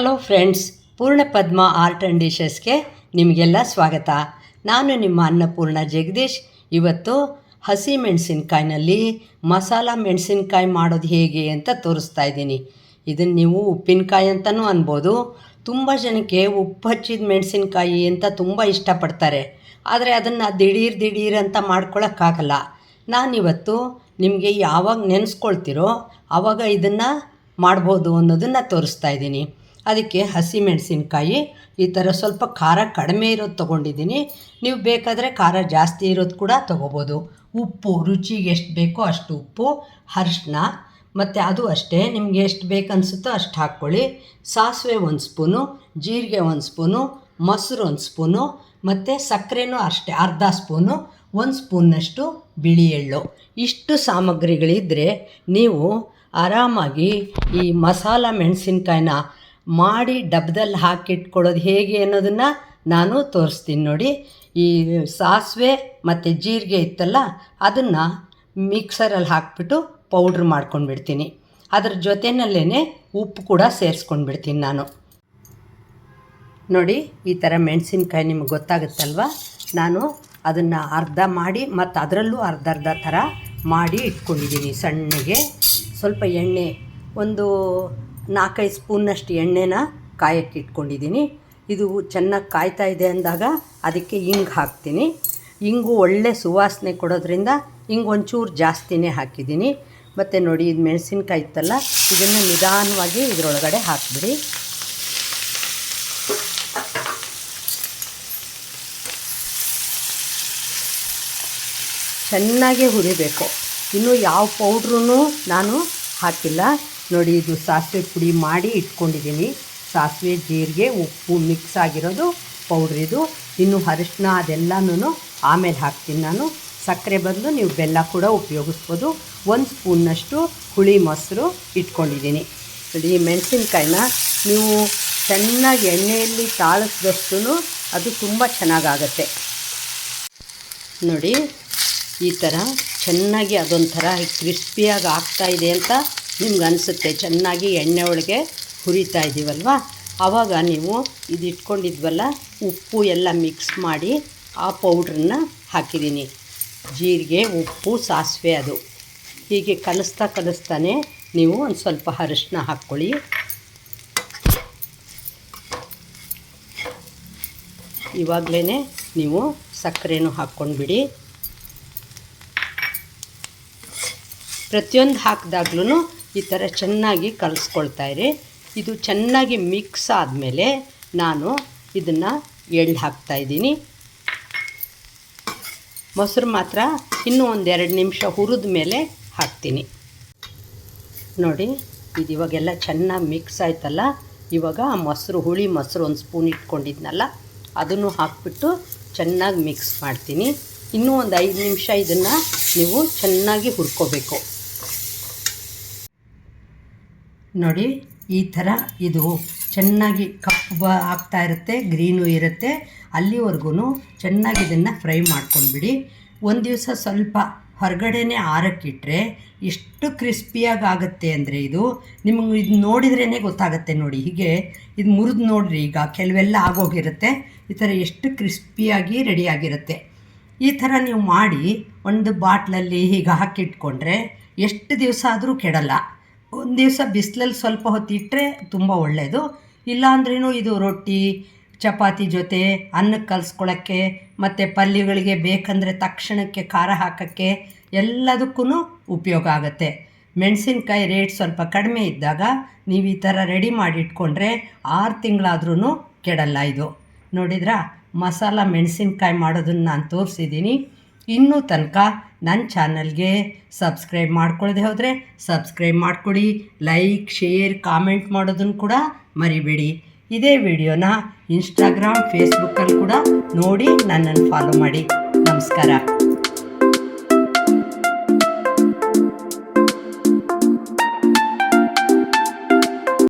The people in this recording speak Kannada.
ಫ್ರೆಂಡ್ಸ್ ಪೂರ್ಣ ಪದ್ಮ ಆರ್ಟ್ ಆ್ಯಂಡ್ ಡಿಶಸ್ಗೆ ನಿಮಗೆಲ್ಲ ಸ್ವಾಗತ. ನಾನು ನಿಮ್ಮ ಅನ್ನಪೂರ್ಣ ಜಗದೀಶ್. ಇವತ್ತು ಹಸಿ ಮೆಣಸಿನ್ಕಾಯಿನಲ್ಲಿ ಮಸಾಲ ಮೆಣಸಿನ್ಕಾಯಿ ಮಾಡೋದು ಹೇಗೆ ಅಂತ ತೋರಿಸ್ತಾ ಇದ್ದೀನಿ. ಇದನ್ನು ನೀವು ಉಪ್ಪಿನಕಾಯಿ ಅಂತಲೂ ಅನ್ಬೋದು. ತುಂಬ ಜನಕ್ಕೆ ಉಪ್ಪು ಹಚ್ಚಿದ ಮೆಣಸಿನ್ಕಾಯಿ ಅಂತ ತುಂಬ ಇಷ್ಟಪಡ್ತಾರೆ. ಆದರೆ ಅದನ್ನು ದಿಢೀರ್ ದಿಢೀರ್ ಅಂತ ಮಾಡ್ಕೊಳಕ್ಕಾಗಲ್ಲ. ನಾನಿವತ್ತು ನಿಮಗೆ ಯಾವಾಗ ನೆನೆಸ್ಕೊಳ್ತಿರೋ ಆವಾಗ ಇದನ್ನು ಮಾಡ್ಬೋದು ಅನ್ನೋದನ್ನು ತೋರಿಸ್ತಾ ಇದ್ದೀನಿ. ಅದಕ್ಕೆ ಹಸಿ ಮೆಣಸಿನ್ಕಾಯಿ, ಈ ಥರ ಸ್ವಲ್ಪ ಖಾರ ಕಡಿಮೆ ಇರೋದು ತೊಗೊಂಡಿದ್ದೀನಿ ನೀವು ಬೇಕಾದರೆ ಖಾರ ಜಾಸ್ತಿ ಇರೋದು ಕೂಡ ತೊಗೋಬೋದು. ಉಪ್ಪು, ರುಚಿಗೆ ಎಷ್ಟು ಬೇಕೋ ಅಷ್ಟು ಉಪ್ಪು ಅರಿಶಿನ ಮತ್ತು ಅದು ಅಷ್ಟೇ. ನಿಮಗೆ ಎಷ್ಟು ಬೇಕನ್ನಿಸುತ್ತೋ ಅಷ್ಟು ಹಾಕ್ಕೊಳ್ಳಿ. ಸಾಸಿವೆ ಒಂದು ಸ್ಪೂನು, ಜೀರಿಗೆ ಒಂದು ಸ್ಪೂನು, ಮೊಸರು ಒಂದು ಸ್ಪೂನು, ಮತ್ತು ಸಕ್ಕರೆನೂ ಅಷ್ಟೇ, ಅರ್ಧ ಸ್ಪೂನು, ಒಂದು ಸ್ಪೂನ್ನಷ್ಟು ಬಿಳಿ ಎಳ್ಳು. ಇಷ್ಟು ಸಾಮಗ್ರಿಗಳಿದ್ದರೆ ನೀವು ಆರಾಮಾಗಿ ಈ ಮಸಾಲ ಮೆಣಸಿನ್ಕಾಯಿನ ಮಾಡಿ ಡಬ್ಬದಲ್ಲಿ ಹಾಕಿಟ್ಕೊಳ್ಳೋದು ಹೇಗೆ ಅನ್ನೋದನ್ನು ನಾನು ತೋರಿಸ್ತೀನಿ ನೋಡಿ. ಈ ಸಾಸಿವೆ ಮತ್ತು ಜೀರಿಗೆ ಇತ್ತಲ್ಲ, ಅದನ್ನು ಮಿಕ್ಸರಲ್ಲಿ ಹಾಕ್ಬಿಟ್ಟು ಪೌಡ್ರ್ ಮಾಡ್ಕೊಂಡ್ಬಿಡ್ತೀನಿ. ಅದ್ರ ಜೊತೆಯಲ್ಲೇ ಉಪ್ಪು ಕೂಡ ಸೇರಿಸ್ಕೊಂಡ್ಬಿಡ್ತೀನಿ ನಾನು. ನೋಡಿ, ಈ ಥರ ಮೆಣಸಿನ್ಕಾಯಿ ನಿಮ್ಗೆ ಗೊತ್ತಾಗುತ್ತಲ್ವ? ನಾನು ಅದನ್ನು ಅರ್ಧ ಮಾಡಿ ಮತ್ತು ಅದರಲ್ಲೂ ಅರ್ಧ ಅರ್ಧ ಥರ ಮಾಡಿ ಇಟ್ಕೊಂಡಿದ್ದೀನಿ ಸಣ್ಣಗೆ. ಸ್ವಲ್ಪ ಎಣ್ಣೆ, ಒಂದು ನಾಲ್ಕೈದು ಸ್ಪೂನ್ನಷ್ಟು ಎಣ್ಣೆನ ಕಾಯಕ್ಕೆ ಇಟ್ಕೊಂಡಿದ್ದೀನಿ. ಇದು ಚೆನ್ನಾಗಿ ಕಾಯ್ತಾ ಇದೆ ಅಂದಾಗ ಅದಕ್ಕೆ ಹಿಂಗೆ ಹಾಕ್ತೀನಿ. ಹಿಂಗು ಒಳ್ಳೆ ಸುವಾಸನೆ ಕೊಡೋದ್ರಿಂದ ಹಿಂಗೆ ಒಂಚೂರು ಜಾಸ್ತಿನೇ ಹಾಕಿದ್ದೀನಿ. ಮತ್ತು ನೋಡಿ, ಇದು ಮೆಣಸಿನ್ಕಾಯಿ ಇತ್ತಲ್ಲ, ಇದನ್ನು ನಿಧಾನವಾಗಿ ಇದರೊಳಗಡೆ ಹಾಕಿಬಿಡಿ. ಚೆನ್ನಾಗಿ ಹುರಿಬೇಕು. ಇನ್ನು ಯಾವ ಪೌಡ್ರೂ ನಾನು ಹಾಕಿಲ್ಲ. ನೋಡಿ, ಇದು ಸಾಸಿವೆ ಪುಡಿ ಮಾಡಿ ಇಟ್ಕೊಂಡಿದ್ದೀನಿ. ಸಾಸಿವೆ ಜೀರಿಗೆ, ಉಪ್ಪು ಮಿಕ್ಸ್ ಆಗಿರೋದು ಪೌಡ್ರ್ ಇದು. ಇನ್ನು ಅರಿಶಿನ ಅದೆಲ್ಲನೂ ಆಮೇಲೆ ಹಾಕ್ತೀನಿ ನಾನು. ಸಕ್ಕರೆ ಬದಲು ನೀವು ಬೆಲ್ಲ ಕೂಡ ಉಪಯೋಗಿಸ್ಬೋದು. ಒಂದು ಸ್ಪೂನ್ನಷ್ಟು ಹುಳಿ ಮೊಸರು ಇಟ್ಕೊಂಡಿದ್ದೀನಿ. ನೋಡಿ, ಮೆಣಸಿನ್ಕಾಯಿನ ನೀವು ಚೆನ್ನಾಗಿ ಎಣ್ಣೆಯಲ್ಲಿ ತಾಳಿಸಿದಷ್ಟು ಅದು ತುಂಬ ಚೆನ್ನಾಗಾಗತ್ತೆ. ನೋಡಿ, ಈ ಥರ ಚೆನ್ನಾಗಿ ಅದೊಂಥರ ಕ್ರಿಸ್ಪಿಯಾಗಿ ಆಗ್ತಾ ಇದೆ ಅಂತ ನಿಮ್ಗೆ ಅನಿಸುತ್ತೆ, ಚೆನ್ನಾಗಿ ಎಣ್ಣೆ ಒಳಗೆ ಹುರಿತಾ ಇದ್ದೀವಲ್ವ ಆವಾಗ ನೀವು ಇದು ಇಟ್ಕೊಂಡಿದ್ವಲ್ಲ ಉಪ್ಪು ಎಲ್ಲ ಮಿಕ್ಸ್ ಮಾಡಿ ಆ ಪೌಡ್ರನ್ನ ಹಾಕಿದ್ದೀನಿ. ಜೀರಿಗೆ, ಉಪ್ಪು, ಸಾಸಿವೆ ಅದು. ಹೀಗೆ ಕಲಿಸ್ತಾ ಕಲಿಸ್ತಾನೆ ನೀವು ಒಂದು ಸ್ವಲ್ಪ ಅರಿಶಿನ ಹಾಕ್ಕೊಳ್ಳಿ. ಇವಾಗಲೇ ನೀವು ಸಕ್ಕರೆನೂ ಹಾಕ್ಕೊಂಡ್ಬಿಡಿ. ಪ್ರತಿಯೊಂದು ಹಾಕಿದಾಗ್ಲೂ ಈ ಥರ ಚೆನ್ನಾಗಿ ಕಲಿಸ್ಕೊಳ್ತಾಯಿರಿ ಇದು ಚೆನ್ನಾಗಿ ಮಿಕ್ಸ್ ಆದಮೇಲೆ ನಾನು ಇದನ್ನು ಎಳ್ಳು ಹಾಕ್ತಾಯಿದ್ದೀನಿ ಮೊಸರು ಮಾತ್ರ ಇನ್ನೂ ಒಂದೆರಡು ನಿಮಿಷ ಹುರಿದ ಮೇಲೆ ಹಾಕ್ತೀನಿ. ನೋಡಿ, ಇದು ಇವಾಗೆಲ್ಲ ಚೆನ್ನಾಗಿ ಮಿಕ್ಸ್ ಆಯ್ತಲ್ಲ? ಇವಾಗ ಆ ಮೊಸರು, ಹುಳಿ ಮೊಸರು ಒಂದು ಸ್ಪೂನ್ ಇಟ್ಕೊಂಡಿದ್ನಲ್ಲ, ಅದನ್ನು ಹಾಕ್ಬಿಟ್ಟು ಚೆನ್ನಾಗಿ ಮಿಕ್ಸ್ ಮಾಡ್ತೀನಿ. ಇನ್ನೂ ಒಂದು ಐದು ನಿಮಿಷ ಇದನ್ನು ನೀವು ಚೆನ್ನಾಗಿ ಹುರ್ಕೋಬೇಕು. ನೋಡಿ, ಈ ಥರ ಇದು ಚೆನ್ನಾಗಿ ಕಪ್ಪು ಆಗ್ತಾ ಇರುತ್ತೆ, ಗ್ರೀನು ಇರುತ್ತೆ. ಅಲ್ಲಿವರೆಗೂ ಚೆನ್ನಾಗಿ ಇದನ್ನು ಫ್ರೈ ಮಾಡ್ಕೊಂಡ್ಬಿಡಿ. ಒಂದು ದಿವಸ ಸ್ವಲ್ಪ ಹೊರಗಡೆನೇ ಆರಕ್ಕಿಟ್ರೆ ಎಷ್ಟು ಕ್ರಿಸ್ಪಿಯಾಗಿ ಆಗುತ್ತೆ ಅಂದರೆ ಇದು ನಿಮಗೆ ಇದು ನೋಡಿದ್ರೇ ಗೊತ್ತಾಗುತ್ತೆ ನೋಡಿ. ಹೀಗೆ ಇದು ಮುರಿದು ನೋಡಿರಿ ಈಗ ಕೆಲವೆಲ್ಲ ಆಗೋಗಿರುತ್ತೆ. ಈ ಥರ ಎಷ್ಟು ಕ್ರಿಸ್ಪಿಯಾಗಿ ರೆಡಿಯಾಗಿರುತ್ತೆ. ಈ ಥರ ನೀವು ಮಾಡಿ ಒಂದು ಬಾಟ್ಲಲ್ಲಿ ಹೀಗೆ ಹಾಕಿಟ್ಕೊಂಡ್ರೆ ಎಷ್ಟು ದಿವಸ ಆದರೂ ಕೆಡಲ್ಲ. ಒಂದು ದಿವಸ ಬಿಸಿಲಲ್ಲಿ ಸ್ವಲ್ಪ ಹೊತ್ತು ಇಟ್ಟರೆ ತುಂಬ ಒಳ್ಳೆಯದು ಇಲ್ಲಾಂದ್ರೂ ಇದು ರೊಟ್ಟಿ, ಚಪಾತಿ ಜೊತೆ ಅನ್ನಕ್ಕೆ ಕಲಿಸ್ಕೊಳ್ಳೋಕ್ಕೆ ಮತ್ತು ಪಲ್ಯಗಳಿಗೆ ಬೇಕಂದರೆ ತಕ್ಷಣಕ್ಕೆ ಖಾರ ಹಾಕೋಕ್ಕೆ ಎಲ್ಲದಕ್ಕೂ ಉಪಯೋಗ ಆಗುತ್ತೆ. ಮೆಣಸಿನ್ಕಾಯಿ ರೇಟ್ ಸ್ವಲ್ಪ ಕಡಿಮೆ ಇದ್ದಾಗ ನೀವು ಈ ಥರ ರೆಡಿ ಮಾಡಿ ಇಟ್ಕೊಂಡ್ರೆ ಆರು ತಿಂಗಳಾದ್ರೂ ಕೆಡಲ್ಲ ಇದು. ನೋಡಿದ್ರಾ? ಮಸಾಲ ಮೆಣಸಿನ್ಕಾಯಿ ಮಾಡೋದನ್ನು ನಾನು ತೋರಿಸಿದ್ದೀನಿ. ಇನ್ನೂ ತನಕ ನನ್ನ ಚಾನಲ್ಗೆ ಸಬ್ಸ್ಕ್ರೈಬ್ ಮಾಡ್ಕೊಳ್ಳದೆ ಹೋದರೆ ಸಬ್ಸ್ಕ್ರೈಬ್ ಮಾಡಿಕೊಡಿ, ಲೈಕ್, ಶೇರ್, ಕಾಮೆಂಟ್ ಮಾಡೋದನ್ನು ಕೂಡ ಮರಿಬೇಡಿ. ಇದೇ ವಿಡಿಯೋನ ಇನ್ಸ್ಟಾಗ್ರಾಮ್, ಫೇಸ್ಬುಕ್ಕಲ್ಲಿ ಕೂಡ ನೋಡಿ ನನ್ನನ್ನು ಫಾಲೋ ಮಾಡಿ. ನಮಸ್ಕಾರ.